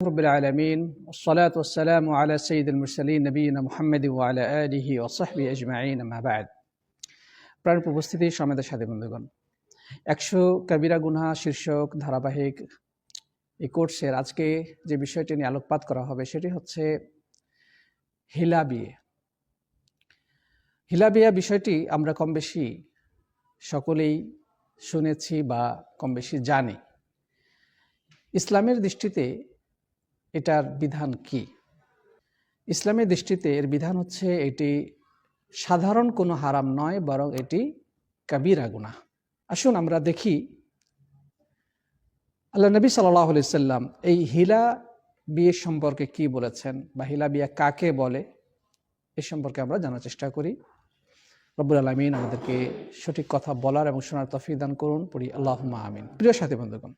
رب العالمين والصلاة والسلام على سيد المرسلين نبينا محمد وعلى آله وصحبه أجمعين أما بعد প্রাণ উপস্থিতি সমেতের সাথে বন্ধুগণ একশো কবিরা গুনহা শীর্ষক ধারাবাহিক এই কোর্সের আজকে যে বিষয়টি নিয়ে আলোকপাত করা হবে সেটি হচ্ছে হিলা বিয়ে হিলা বিয়া বিষয়টি আমরা কম বেশি সকলেই শুনেছি বা কম বেশি জানি ইসলামের দৃষ্টিতে এটার বিধান কি? ইসলামের দৃষ্টিতে এর বিধান হচ্ছে এটি সাধারণ কোনো হারাম নয়, বরং এটি কাবিরা গুনাহ। আসুন আমরা দেখি, আল্লাহ নবী সাল্লাহ সাল্লাম এই হিলা বিয়ে সম্পর্কে কি বলেছেন বা হিলা বিয়া কাকে বলে এ সম্পর্কে আমরা জানার চেষ্টা করি। রব্বুল আলমিন আমাদেরকে সঠিক কথা বলার এবং শোনার তফিদান করুন, পড়ি আল্লাহ আমিন। প্রিয় সাথী বন্ধুগণ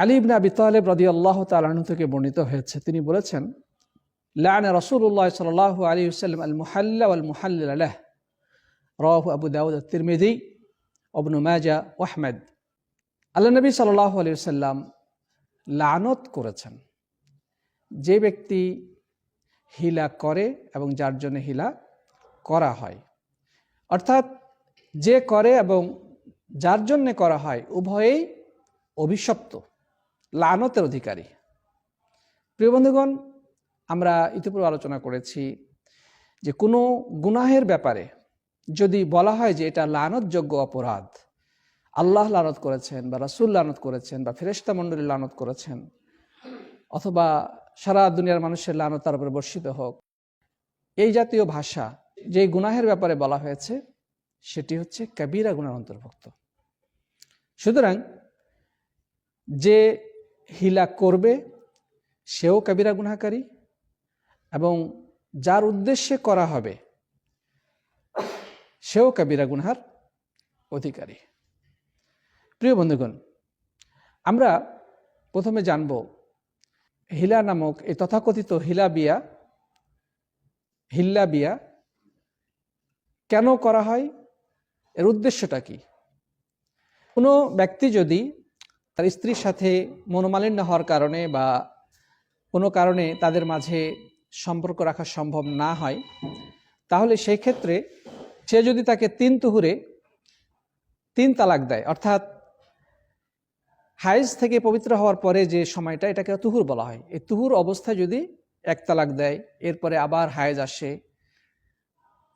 আলী ইবনে আবি তালেব রদি আল্লাহ তালু থেকে বর্ণিত হয়েছে। তিনি বলেছেন, লান রসুল্লাহ সাল আলী সাল্লাম আল মুহাল্লা আল মুহাল্ল আলহ রাহু আবু দাউদ তিরমিদি অবনু মাজা ওহমেদ আল্লাহ নবী সাল্লাহ আলী সাল্লাম লানত করেছেন। যে ব্যক্তি হিলা করে এবং যার জন্য হিলা করা হয়, অর্থাৎ যে করে এবং যার জন্যে করা হয় উভয়েই অভিশপ্ত। লানতের অধিকারী। প্রিয় বন্ধুগণ, আমরা ইতিপূর্বে আলোচনা করেছি যে কোনো গুনাহের ব্যাপারে যদি বলা হয় যে এটা লানতযোগ্য অপরাধ, আল্লাহ লানত করেছেন বা রাসুল লানত করেছেন বা ফেরেস্তা মণ্ডলী লানত করেছেন, অথবা সারা দুনিয়ার মানুষের লানত তার উপরে বর্ষিত হোক, এই জাতীয় ভাষা যে গুনাহের ব্যাপারে বলা হয়েছে, সেটি হচ্ছে কাবিরা গুনার অন্তর্ভুক্ত। সুতরাং যে হিলা করবে, সেও কাবিরা গুনাকারী এবং যার উদ্দেশ্যে করা হবে, সেও কাবিরা গুনহার অধিকারী। প্রিয় বন্ধুগণ, আমরা প্রথমে জানব হিলা নামক এই তথাকথিত হিলা বিয়া, হিল্লা বিয়া কেন করা হয়, এর উদ্দেশ্যটা কি? কোনো ব্যক্তি যদি তার স্ত্রীর সাথে মনোমালিন্য হওয়ার কারণে বা কোনো কারণে তাদের মাঝে সম্পর্ক রাখা সম্ভব না হয়, তাহলে সেই ক্ষেত্রে সে যদি তাকে তিন তুহুরে তিন তালাক দেয়, অর্থাৎ হাইজ থেকে পবিত্র হওয়ার পরে যে সময়টা এটাকে তুহুর বলা হয়। এই তুহুর অবস্থায় যদি এক তালাক দেয়, এরপরে আবার হায়েজ আসে,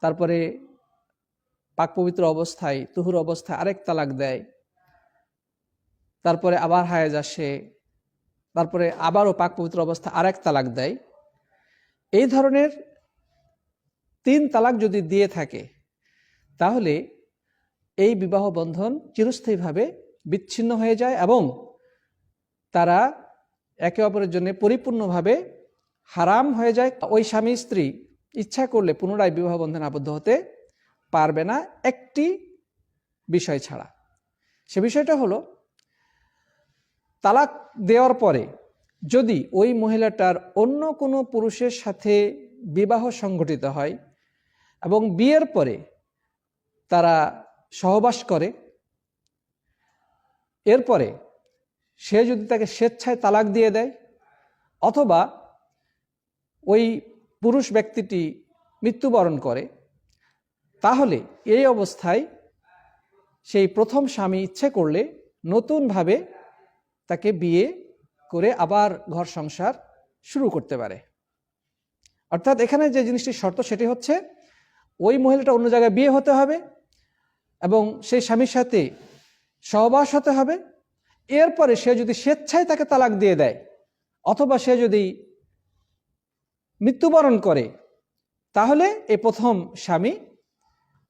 তারপরে পাক পবিত্র অবস্থায়, তুহুর অবস্থায় আরেক তালাক দেয় তারপরে আবার হায়েজ আসে, তারপরে আবারও পাক পবিত্র অবস্থা আরেক তালাক দেয়। এই ধরনের তিন তালাক যদি দিয়ে থাকে, তাহলে এই বিবাহ বন্ধন চিরস্থায়ীভাবে বিচ্ছিন্ন হয়ে যায় এবং তারা একে অপরের জন্য পরিপূর্ণভাবে হারাম হয়ে যায়। ওই স্বামী স্ত্রী ইচ্ছা করলে পুনরায় বিবাহ বন্ধনে আবদ্ধ হতে পারবে না, একটি বিষয় ছাড়া। সে বিষয়টা হলো তালাক দেওয়ার পরে যদি ওই মহিলাটার অন্য কোনো পুরুষের সাথে বিবাহ সংঘটিত হয় এবং বিয়ের পরে তারা সহবাস করে, এরপরে সে যদি তাকে স্বেচ্ছায় তালাক দিয়ে দেয় অথবা ওই পুরুষ ব্যক্তিটি মৃত্যুবরণ করে, তাহলে এই অবস্থায় সেই প্রথম স্বামী ইচ্ছে করলে নতুনভাবে তাকে বিয়ে করে আবার ঘর সংসার শুরু করতে পারে। অর্থাৎ এখানে যে জিনিসটির শর্ত সেটি হচ্ছে, ওই মহিলাটা অন্য জায়গায় বিয়ে হতে হবে এবং সেই স্বামীর সাথে সহবাস হতে হবে। এরপরে সে যদি স্বেচ্ছায় তাকে তালাক দিয়ে দেয় অথবা সে যদি মৃত্যুবরণ করে, তাহলে এ প্রথম স্বামী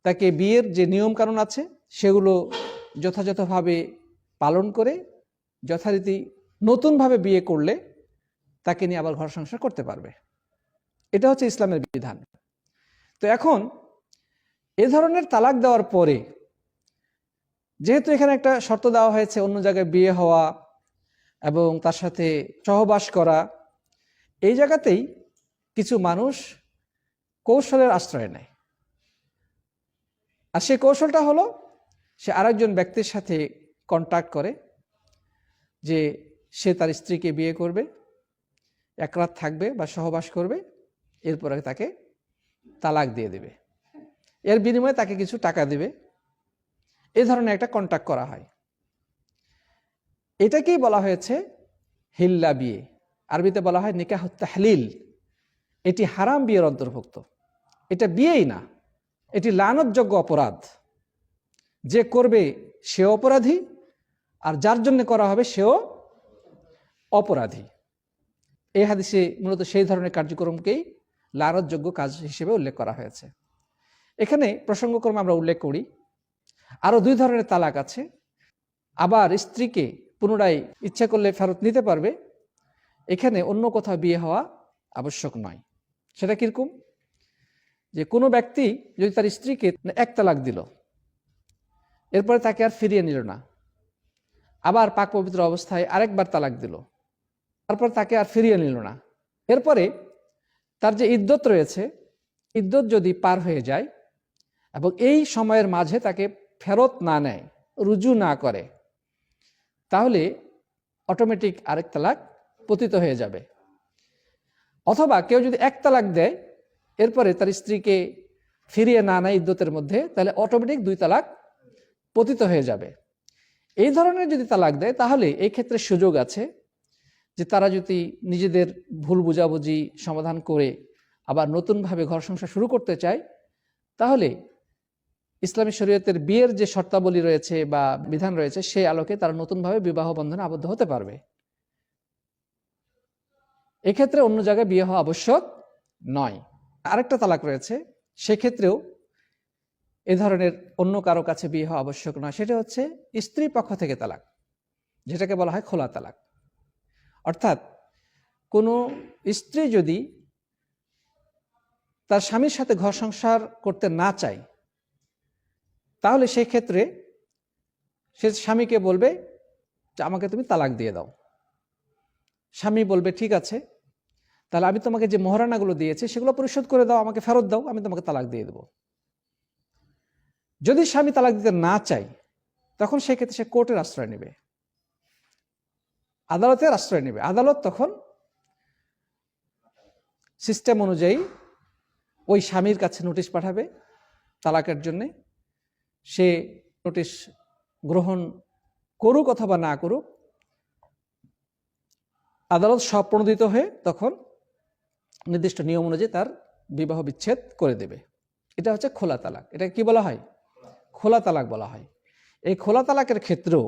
তাকে বিয়ের যে নিয়মকানুন আছে, সেগুলো যথাযথভাবে পালন করে যথারীতি নতুনভাবে বিয়ে করলে তাকে নিয়ে আবার ঘর সংসার করতে পারবে। এটা হচ্ছে ইসলামের বিধান। তো এখন এ ধরনের তালাক দেওয়ার পরে যেহেতু এখানে একটা শর্ত দেওয়া হয়েছে অন্য জায়গায় বিয়ে হওয়া এবং তার সাথে সহবাস করা, এই জায়গাতেই কিছু মানুষ কৌশলের আশ্রয় নেয়। আর সে কৌশলটা হলো সে আরেকজন ব্যক্তির সাথে কন্ট্যাক্ট করে যে সে তার স্ত্রীকে বিয়ে করবে, এক রাত থাকবে বা সহবাস করবে, এরপরে তাকে তালাক দিয়ে দেবে। এর বিনিময়ে তাকে কিছু টাকা দেবে। এ ধরনের একটা কন্ট্যাক্ট করা হয়। এটাকেই বলা হয়েছে হিল্লা বিয়ে। আরবিতে বলা হয় নিকাহ তাহলিল। এটি হারাম বিয়ের অন্তর্ভুক্ত। এটা বিয়েই না। এটি লানতযোগ্য অপরাধ। যে করবে সে অপরাধী আর যার জন্য করা হবে সেও অপরাধী। এই হাদিসে মূলত সেই ধরনের কার্যক্রমকেই লানতযোগ্য কাজ হিসেবে উল্লেখ করা হয়েছে। এখানে প্রসঙ্গক্রমে আমরা উল্লেখ করি, আরও দুই ধরনের তালাক আছে। আবার স্ত্রীকে পুনরায় ইচ্ছা করলে ফেরত নিতে পারবে, এখানে অন্য কোথাও বিয়ে হওয়া আবশ্যক নয়। সেটা কীরকম? যে কোনো ব্যক্তি যদি তার স্ত্রীকে এক তালাক দিল, এরপরে তাকে আর ফিরিয়ে নিল না আবার পাক পবিত্র অবস্থায় আরেকবার তালাক দিল। তারপর তাকে আর ফিরিয়ে নিল না। এরপরে তার যে ইদ্যত রয়েছে, ইদ্যত যদি পার হয়ে যায় এবং এই সময়ের মাঝে তাকে ফেরত না নেয়, রুজু না করে, তাহলে অটোমেটিক আরেক তালাক পতিত হয়ে যাবে। অথবা কেউ যদি এক তালাক দেয়, এরপরে তার স্ত্রীকে ফিরিয়ে না নেয় ইদ্যতের মধ্যে, তাহলে অটোমেটিক দুই তালাক পতিত হয়ে যাবে। এই ধরনের যদি তালাক দেয়, তাহলে এই ক্ষেত্রে সুযোগ আছে যে তারা যদি নিজেদের ভুল বুঝাবুঝি সমাধান করে আবার নতুনভাবে ঘর সংসার শুরু করতে চায়, তাহলে ইসলামী শরীয়তের বিয়ের যে শর্তাবলী রয়েছে বা বিধান রয়েছে, সেই আলোকে তারা নতুনভাবে বিবাহ বন্ধনে আবদ্ধ হতে পারবে। এক্ষেত্রে অন্য জায়গায় বিয়ে হওয়া আবশ্যক নয়। আরেকটা তালাক রয়েছে, সেক্ষেত্রেও এ ধরনের অন্য কারও কাছে বিয়ে হওয়া আবশ্যক নয় সেটা হচ্ছে স্ত্রী পক্ষ থেকে তালাক, যেটাকে বলা হয় খোলা তালাক। অর্থাৎ কোনো স্ত্রী যদি তার স্বামীর সাথে ঘর সংসার করতে না চায়, তাহলে সেই ক্ষেত্রে সে স্বামীকে বলবে যে, আমাকে তুমি তালাক দিয়ে দাও। স্বামী বলবে, ঠিক আছে, তাহলে আমি তোমাকে যে মহারানাগুলো দিয়েছি, সেগুলো পরিশোধ করে দাও, আমাকে ফেরত দাও, আমি তোমাকে তালাক দিয়ে দেবো। যদি স্বামী তালাক দিতে না চাই তখন সেই ক্ষেত্রে সে কোর্টের আশ্রয় নেবে। আদালতের আশ্রয় নেবে। আদালত তখন সিস্টেম অনুযায়ী ওই স্বামীর কাছে নোটিশ পাঠাবে তালাকের জন্যে। সে নোটিশ গ্রহণ করুক অথবা না করুক, আদালত স্বপ্রণোদিত হয়ে তখন নির্দিষ্ট নিয়ম অনুযায়ী তার বিবাহ বিচ্ছেদ করে দেবে। এটা হচ্ছে খোলা তালাক। এটা কি বলা হয়? খোলা তালাক বলা হয়। এই খোলা তালাকের ক্ষেত্রেও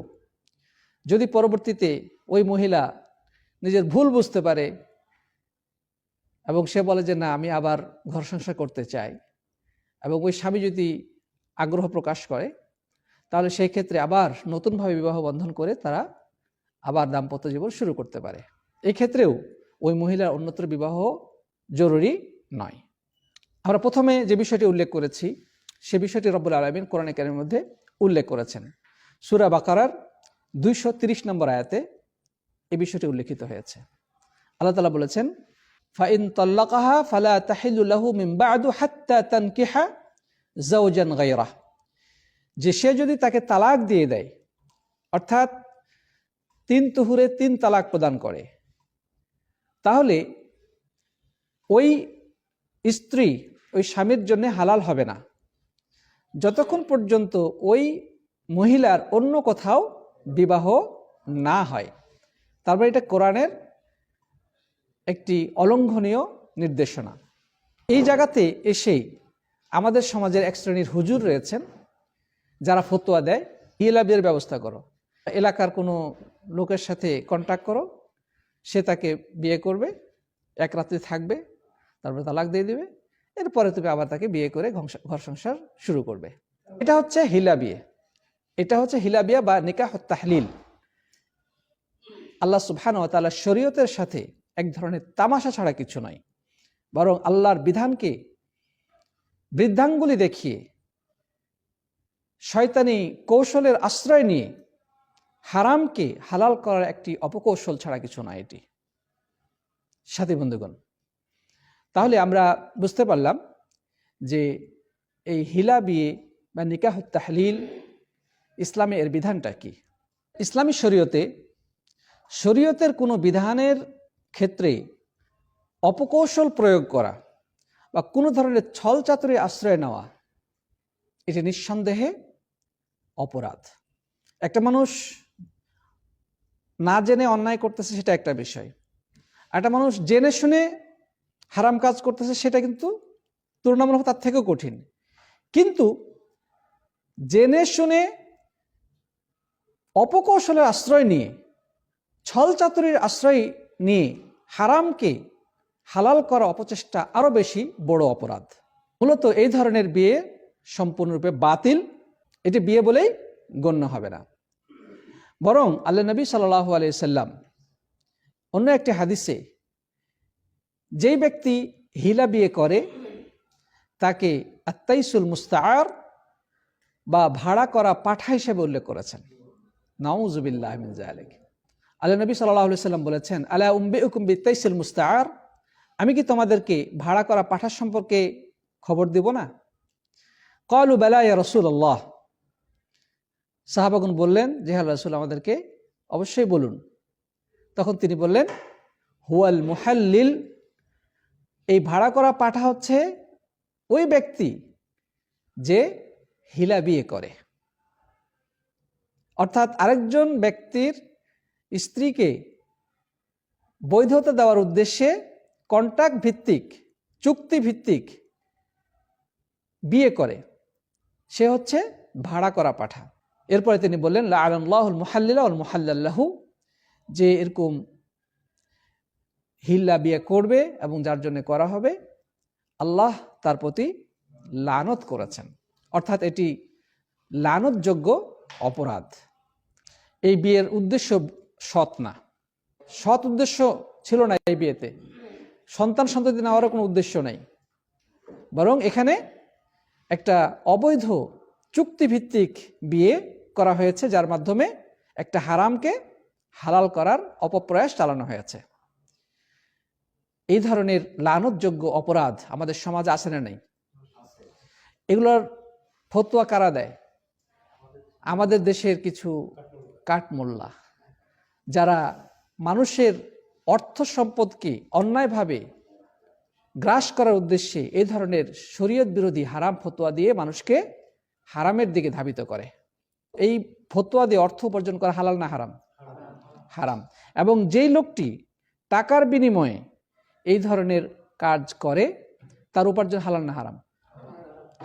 যদি পরবর্তীতে ওই মহিলা নিজের ভুল বুঝতে পারে এবং সে বলে যে, না, আমি আবার ঘর সংসার করতে চাই এবং ওই স্বামী যদি আগ্রহ প্রকাশ করে, তাহলে সেই ক্ষেত্রে আবার নতুনভাবে বিবাহ বন্ধন করে তারা আবার দাম্পত্য জীবন শুরু করতে পারে। এই ক্ষেত্রেও ওই মহিলার অন্যত্র বিবাহ জরুরি নয়। আমরা প্রথমে যে বিষয়টি উল্লেখ করেছি সে বিষয়টি রব্বুল আলমিন কোরআন একাডের মধ্যে উল্লেখ করেছেন। সুরা বাকারার দুইশো তিরিশ নম্বর আয়াতে এই বিষয়টি উল্লেখিত হয়েছে। আল্লাহ তালা বলেছেন, ফাইন তল্লাকাহা ফালা তাহিলুল্লাহু মিমবাদু হাত্তা তানকিহা জাউজান গাইরা যে সে যদি তাকে তালাক দিয়ে দেয়, অর্থাৎ তিন তুহুরে তিন তালাক প্রদান করে, তাহলে ওই স্ত্রী ওই স্বামীর জন্য হালাল হবে না। যতক্ষণ পর্যন্ত ওই মহিলার অন্য কোথাও বিবাহ না হয়। তারপর এটা কোরআনের একটি অলঙ্ঘনীয় নির্দেশনা। এই জায়গাতে এসেই আমাদের সমাজের এক শ্রেণির হুজুর রয়েছেন, যারা ফতোয়া দেয় ইলা বিয়ের ব্যবস্থা করো। এলাকার কোনো লোকের সাথে কন্ট্যাক্ট করো, সে তাকে বিয়ে করবে, এক রাত্রি থাকবে, তারপরে তালাক দিয়ে দিবে এরপরে তুমি আবার তাকে বিয়ে করে ঘর সংসার শুরু করবে। এটা হচ্ছে হিলা বিয়ে। এটা হচ্ছে হিলা বিয়া বা নিকাহ তাহলিল। আল্লাহ সুবহান ও তাল্লাহ শরীয়তের সাথে এক ধরনের তামাশা ছাড়া কিছু নয় বরং আল্লাহর বিধানকে বৃদ্ধাঙ্গুলি দেখিয়ে, শয়তানি কৌশলের আশ্রয় নিয়ে হারামকে হালাল করার একটি অপকৌশল ছাড়া কিছু নয় এটি। সাথী বন্ধুগণ তাহলে আমরা বুঝতে পারলাম যে এই হিলা বিয়ে বা নিকাহ তাহলিল ইসলামে এর বিধানটা কি? ইসলামী শরীয়তে শরীয়তের কোনো বিধানের ক্ষেত্রে অপকৌশল প্রয়োগ করা বা কোনো ধরনের ছল চাতুরি আশ্রয় নেওয়া, এটি নিঃসন্দেহে অপরাধ। একটা মানুষ না জেনে অন্যায় করতেছে সেটা একটা বিষয়। একটা মানুষ জেনে শুনে হারাম কাজ করতেছে সেটা কিন্তু তুলনামূলক তার থেকেও কঠিন। কিন্তু জেনে শুনে অপকৌশলের আশ্রয় নিয়ে, ছল চাতুরির আশ্রয় নিয়ে হারামকে হালাল করা অপচেষ্টা আরও বেশি বড় অপরাধ। মূলত এই ধরনের বিয়ে সম্পূর্ণরূপে বাতিল। এটি বিয়ে বলেই গণ্য হবে না। বরং আল্লাহ নবী সাল্লাহ আলিয়াল্লাম অন্য একটি হাদিসে যেই ব্যক্তি হিলা বিয়ে করে, তাকে আত্মাইসুল মুস্তার বা ভাড়া করা পাঠা হিসেবে উল্লেখ করেছেন। নাউজুবিল্লাহ আলিক আল্লাহ নবী সাল্লাহ সাল্লাম বলেছেন আল্লাহ উম্বে উকুম্বি তাইসুল মুস্তার আমি কি তোমাদেরকে ভাড়া করা পাঠার সম্পর্কে খবর দিব না? কলু বেলা ইয়া রসুল আল্লাহ সাহাবাগুন বললেন, যে হ্যাঁ রসুল আমাদেরকে অবশ্যই বলুন। তখন তিনি বললেন, হুয়াল মুহাল্লিল এই ভাড়া করা পাঠা হচ্ছে ওই ব্যক্তি যে হিলা বিয়ে করে। অর্থাৎ আরেকজন ব্যক্তির স্ত্রীকে বৈধতা দেওয়ার উদ্দেশ্যে কন্ট্রাক্ট ভিত্তিক চুক্তি ভিত্তিক বিয়ে করে। সে হচ্ছে ভাড়া করা পাঠা। এরপরে তিনি বললেন আল্লাহুল মুহাল্লিল্লাহ মুহাল্লাহু যে এরকম হিল্লা বিয়ে করবে এবং যার জন্য করা হবে, আল্লাহ তার প্রতি লানত করেছেন। অর্থাৎ এটি লানতযোগ্য অপরাধ। এই বিয়ের উদ্দেশ্য সৎ না। সৎ উদ্দেশ্য ছিল না এই বিয়েতে। সন্তান সন্ততি নেওয়ারও কোনো উদ্দেশ্য নেই। বরং এখানে একটা অবৈধ চুক্তিভিত্তিক বিয়ে করা হয়েছে, যার মাধ্যমে একটা হারামকে হালাল করার অপপ্রয়াস চালানো হয়েছে। এই ধরনের লানতযোগ্য অপরাধ আমাদের সমাজে আসে না নেই? এগুলোর ফতুয়া কারা দেয়? আমাদের দেশের কিছু কাঠমোল্লা, যারা মানুষের অর্থ সম্পদকে অন্যায়ভাবে গ্রাস করার উদ্দেশ্যে এই ধরনের শরীয়ত বিরোধী হারাম ফতোয়া দিয়ে মানুষকে হারামের দিকে ধাবিত করে। এই ফতোয়া দিয়ে অর্থ উপার্জন করা হালাল না হারাম? হারাম। এবং যেই লোকটি টাকার বিনিময়ে এই ধরনের কাজ করে, তার উপার্জন হালাল না হারাম?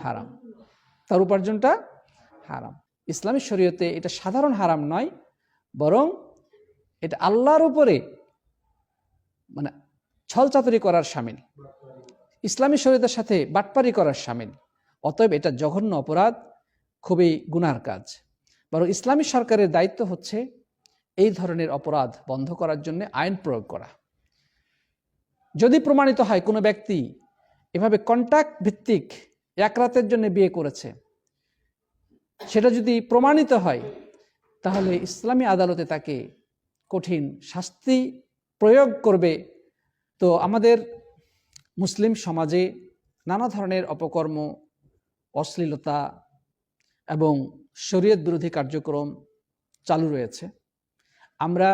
হারাম। তার উপার্জনটা হারাম। ইসলামী শরীয়তে এটা সাধারণ হারাম নয়, বরং এটা আল্লাহর উপরে মানে ছলচাতুরি করার সামিল। ইসলামী শরীয়তের সাথে বাটপারি করার সামিল। অতএব এটা জঘন্য অপরাধ, খুবই গুনার কাজ। বরং ইসলামী সরকারের দায়িত্ব হচ্ছে এই ধরনের অপরাধ বন্ধ করার জন্য আইন প্রয়োগ করা। যদি প্রমাণিত হয় কোনো ব্যক্তি এভাবে কন্ট্যাক্ট ভিত্তিক এক রাতের জন্য বিয়ে করেছে, সেটা যদি প্রমাণিত হয়, তাহলে ইসলামী আদালতে তাকে কঠিন শাস্তি প্রয়োগ করবে। তো আমাদের মুসলিম সমাজে নানা ধরনের অপকর্ম, অশ্লীলতা এবং শরীয়ত বিরোধী কার্যক্রম চালু রয়েছে। আমরা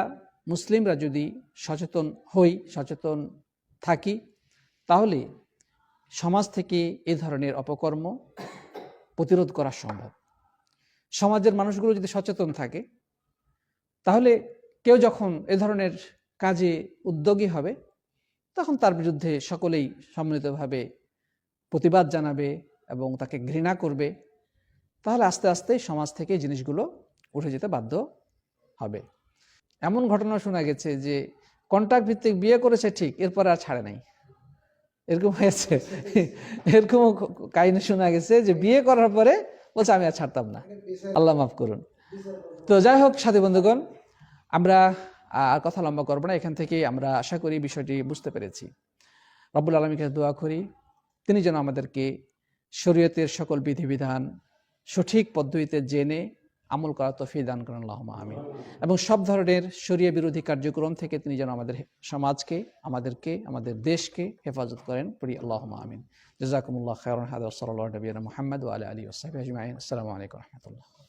মুসলিমরা যদি সচেতন হই, সচেতন থাকি, তাহলে সমাজ থেকে এ ধরনের অপকর্ম প্রতিরোধ করা সম্ভব। সমাজের মানুষগুলো যদি সচেতন থাকে, তাহলে কেউ যখন এ ধরনের কাজে উদ্যোগী হবে, তখন তার বিরুদ্ধে সকলেই সম্মিলিতভাবে প্রতিবাদ জানাবে এবং তাকে ঘৃণা করবে, তাহলে আস্তে আস্তে সমাজ থেকে জিনিসগুলো উঠে যেতে বাধ্য হবে। এমন ঘটনা শোনা গেছে যে কন্ট্রাক্ট ভিত্তিক বিয়ে করেছে, ঠিক। এরপরে আর ছাড়ে নাই। এরকম হয়েছে। এরকম কাহিনী শোনা গেছে যে বিয়ে করার পরে বলছে, আমি আর ছাড়তাম না। আল্লাহ মাফ করুন। তো যাই হোক, সাথী বন্ধুগণ, আমরা আর কথা লম্বা করব না। এখান থেকে আমরা আশা করি বিষয়টি বুঝতে পেরেছি। রব্বুল আলমীকে দোয়া করি, তিনি যেন আমাদেরকে শরীয়তের সকল বিধিবিধান সঠিক পদ্ধতিতে জেনে আমল করা তফি দান করেন আল্লাহমা আমিন। এবং সব ধরনের শরীয় বিরোধী কার্যক্রম থেকে তিনি যেন আমাদের সমাজকে, আমাদেরকে, আমাদের দেশকে হেফাজত করেন, পড়ি আল্লাহমা আমিন। জাজাকুমুল্লাহ খায়রন হাদ সাল্লাহ নবীন মোহাম্মদ আলী আলী ওসাহ আজমাইন। আসসালামু আলাইকুম রহমতুল্লাহ।